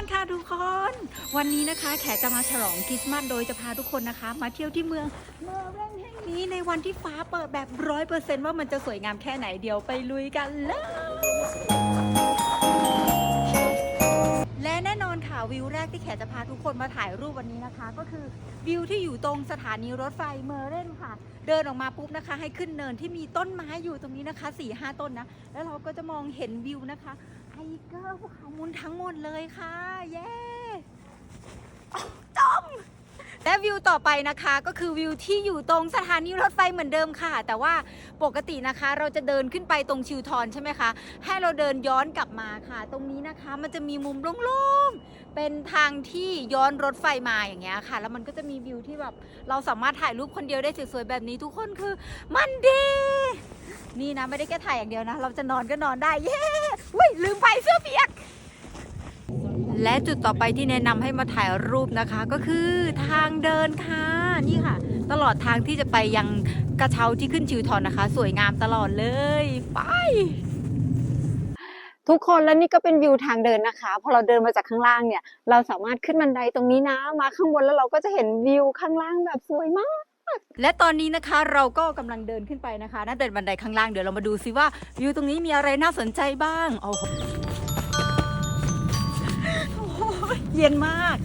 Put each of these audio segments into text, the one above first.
สค่ะทุกคน วันนี้นะคะแขจะมาฉลองคริสต์มาสโดยจะพาทุกคนนะคะ มาเที่ยวที่เมืองเมอร์เรนแห่งนี้ในวันที่ฟ้าเปิดแบบร้อยเปอร์เซนต์ว่ามันจะสวยงามแค่ไหนเดี๋ยวไปลุยกันเลยและแน่นอนค่ะวิวแรกที่แขกจะพาทุกคนมาถ่ายรูปวันนี้นะคะ ก็คือวิวที่อยู่ตรงสถานีรถไฟเมอร์เรนค่ะ เดินออกมาปุ๊บนะคะ ให้ขึ้นเนินที่มีต้นไม้อยู่ตรงนี้นะคะ4ี่ห้าต้นนะ แล้วเราก็จะมองเห็นวิวนะคะ ทเกอร์ภูเขามุนทั้งหมดเลยค่ะ เย้อ๊ะจมและวิวต่อไปนะคะก็คือวิวที่อยู่ตรงสถานีรถไฟเหมือนเดิมค่ะ แต่ว่าปกตินะคะเราจะเดินขึ้นไปตรงชิวทอนใช่ไหมคะ ให้เราเดินย้อนกลับมาค่ะ ตรงนี้นะคะมันจะมีมุมโล่งๆเป็นทางที่ย้อนรถไฟมาอย่างเงี้ยค่ะ แล้วมันก็จะมีวิวที่แบบเราสามารถถ่ายรูปคนเดียวได้สวยๆแบบนี้ทุกคนคือมันดี นี่นะไม่ได้แค่ถ่ายอย่างเดียวนะ เราจะนอนก็นอนได้เย้ อุ้ยลืมไปเสื้อเปียก และจุดต่อไปที่แนะนำให้มาถ่ายรูปนะคะ ก็คือทางเดินค่ะนี่ค่ะ ตลอดทางที่จะไปยังกระเช้าที่ขึ้นชิวทอนนะคะ สวยงามตลอดเลยไป ทุกคนแล้วนี่ก็เป็นวิวทางเดินนะคะ พอเราเดินมาจากข้างล่างเนี่ย เราสามารถขึ้นบันไดตรงนี้นะ มาข้างบนแล้วเราก็จะเห็นวิวข้างล่างแบบสวยมาก และตอนนี้นะคะเราก็กำลังเดินขึ้นไปนะคะน่าเดินบันไดข้างล่างเดี๋ยวเรามาดูซิว่าวิวตรงนี้มีอะไรน่าสนใจบ้างโอ้โหโอ้โหเย็นมาก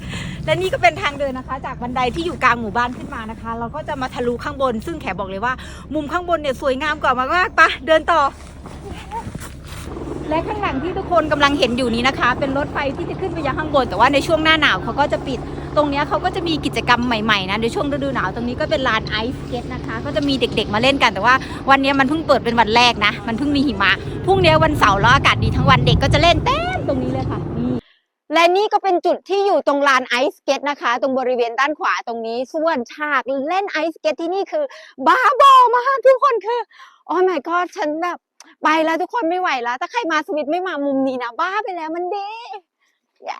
และนี่ก็เป็นทางเดินนะคะ จากบันไดที่อยู่กลางหมู่บ้านขึ้นมานะคะ เราก็จะมาทะลุข้างบน ซึ่งแขบอกเลยว่า มุมข้างบนเนี่ยสวยงามกว่ามากๆปะเดินต่อ และข้างหลังที่ทุกคนกำลังเห็นอยู่นี้นะคะ เป็นรถไฟที่จะขึ้นไปยังข้างบน แต่ว่าในช่วงหน้าหนาวเขาก็จะปิด ตรงนี้เขาก็จะมีกิจกรรมใหม่ๆนะในช่วงฤดูหนาวตรงนี้ก็เป็นลานไอซ์สเก็ตนะคะ ก็จะมีเด็กๆมาเล่นกันแต่ว่าวันนี้มันเพิ่งเปิดเป็นวันแรกนะ มันเพิ่งมีหิมะพรุ่งนี้วันเสาร์แล้วอากาศดีทั้งวันเด็กก็จะเล่นเต็มตรงนี้เลยค่ะและนี่ก็เป็นจุดที่อยู่ตรงลานไอซ์สเก็ตนะคะ ตรงบริเวณด้านขวาตรงนี้ส่วนฉากเล่นไอซ์สเก็ตที่นี่คือบ้าบอมากทุกคนคือโอ้ my god ฉันแบบ ไปแล้วทุกคนไม่ไหวแล้ว ถ้าใครมาสวิตไม่มามุมนี้นะบ้าไปแล้วมันดีเย้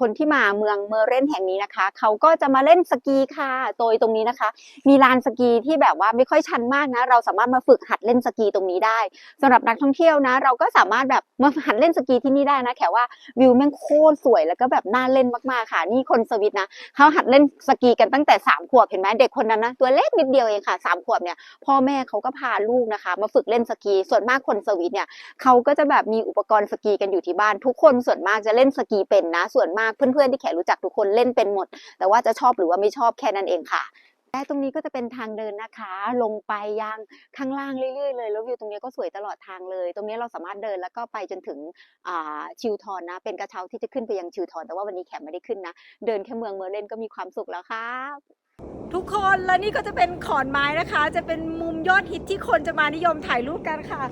คนที่มาเมืองเมอร์เรนแห่งนี้นะคะ เขาก็จะมาเล่นสกีค่ะ โดยตรงนี้นะคะ มีลานสกีที่แบบว่าไม่ค่อยชันมากนะ เราสามารถมาฝึกหัดเล่นสกีตรงนี้ได้สำหรับนักท่องเที่ยวนะ เราก็สามารถแบบมาหัดเล่นสกีที่นี่ได้นะ แค่ว่าวิวแม่งโคตรสวยแล้วก็แบบน่าเล่นมากๆค่ะ นี่คนสวิตนะ เขาหัดเล่นสกีกันตั้งแต่สามขวบเห็นไหมเด็กคนนั้นนะตัวเล็กนิดเดียวเองค่ะสามขวบเนี่ยพ่อแม่เขาก็พาลูกนะคะ มาฝึกเล่นสกี ส่วนมากคนสวิตเนี่ยเขาก็จะแบบมีอุปกรณ์สกีกันอยู่ที่บ้าน ทุกคนส่วนมากจะเล่นสกีเป็นนะส่วนมากเพื่อนๆที่แขกรู้จักทุกคนเล่นเป็นหมด แต่ว่าจะชอบหรือว่าไม่ชอบแค่นั้นเองค่ะและตรงนี้ก็จะเป็นทางเดินนะคะ ลงไปยังข้างล่างเรื่อยๆเลยแล้ววิวตรงนี้ก็สวยตลอดทางเลย ตรงนี้เราสามารถเดินแล้วก็ไปจนถึงชิวทอนนะ เป็นกระเช้าที่จะขึ้นไปยังชิวทอนแต่ว่าวันนี้แขกไม่ได้ขึ้นนะ เดินแค่เมืองเมอร์เลนก็มีความสุขแล้วครับทุกคนและนี่ก็จะเป็นขอนไม้นะคะ จะเป็นมุมยอดฮิตที่คนจะมานิยมถ่ายรูปกันค่ะ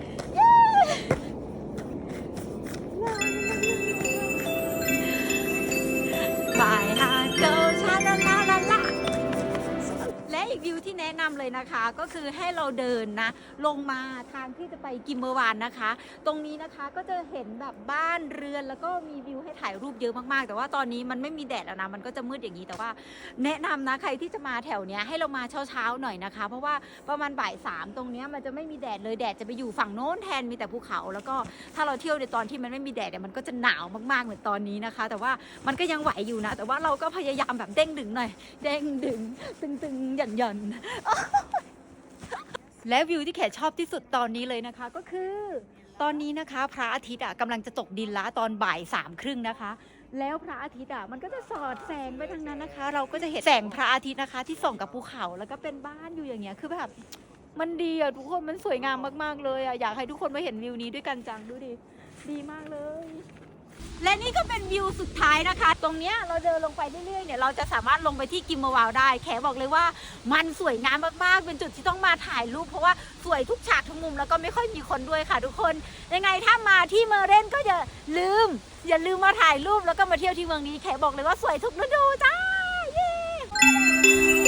กวิวที่แนะนำเลยนะคะ ก็คือให้เราเดินนะ ลงมาทางที่จะไปกิมเมอร์วานนะคะ ตรงนี้นะคะก็จะเห็นแบบบ้านเรือนแล้วก็มีวิวให้ถ่ายรูปเยอะมากๆ แต่ว่าตอนนี้มันไม่มีแดดแล้วนะมันก็จะมืดอย่างนี้แต่ว่า แนะนำนะใครที่จะมาแถวเนี้ยให้เรามาเช้าๆหน่อยนะคะ เพราะว่าประมาณบ่ายสามตรงเนี้ยมันจะไม่มีแดดเลยแดดจะไปอยู่ฝั่งโน้นแทนมีแต่ภูเขา แล้วก็ถ้าเราเที่ยวในตอนที่มันไม่มีแดดเนี่ยมันก็จะหนาวมากๆเหมือนตอนนี้นะคะ แต่ว่ามันก็ยังไหวอยู่นะ แต่ว่าเราก็พยายามแบบเด้งดึงหน่อย เด้งดึงตึงตึงหย่อนย่อนและวิวที่แขกชอบที่สุดตอนนี้เลยนะคะ ก็คือ ตอนนี้นะคะ พระอาทิตย์อะกำลังจะตกดินละตอนบ่ายสามครึ่งนะคะ แล้วพระอาทิตย์อะมันก็จะสอดแสงไปทางนั้นนะคะ เราก็จะเห็นแสงพระอาทิตย์นะคะ ที่ส่องกับภูเขาแล้วก็เป็นบ้านอยู่อย่างเงี้ยคือแบบมันดีอะทุกคนมันสวยงามมากๆเลยอะอยากให้ทุกคนมาเห็นวิวนี้ด้วยกันจังดูดิดีมากเลย และนี่ก็เป็นวิวสุดท้ายนะคะ ตรงเนี้ยเราเดินลงไปเรื่อยๆเนี่ยเราจะสามารถลงไปที่กิมมอร์วาวได้ แขบอกเลยว่ามันสวยงามมากๆ เป็นจุดที่ต้องมาถ่ายรูปเพราะว่าสวยทุกฉากทุกมุมแล้วก็ไม่ค่อยมีคนด้วยค่ะทุกคน ยังไงถ้ามาที่เมอร์เรนก็อย่าลืม อย่าลืมมาถ่ายรูปแล้วก็มาเที่ยวที่เมืองนี้แขบอกเลยว่าสวยทุกฤดูจ้าเย้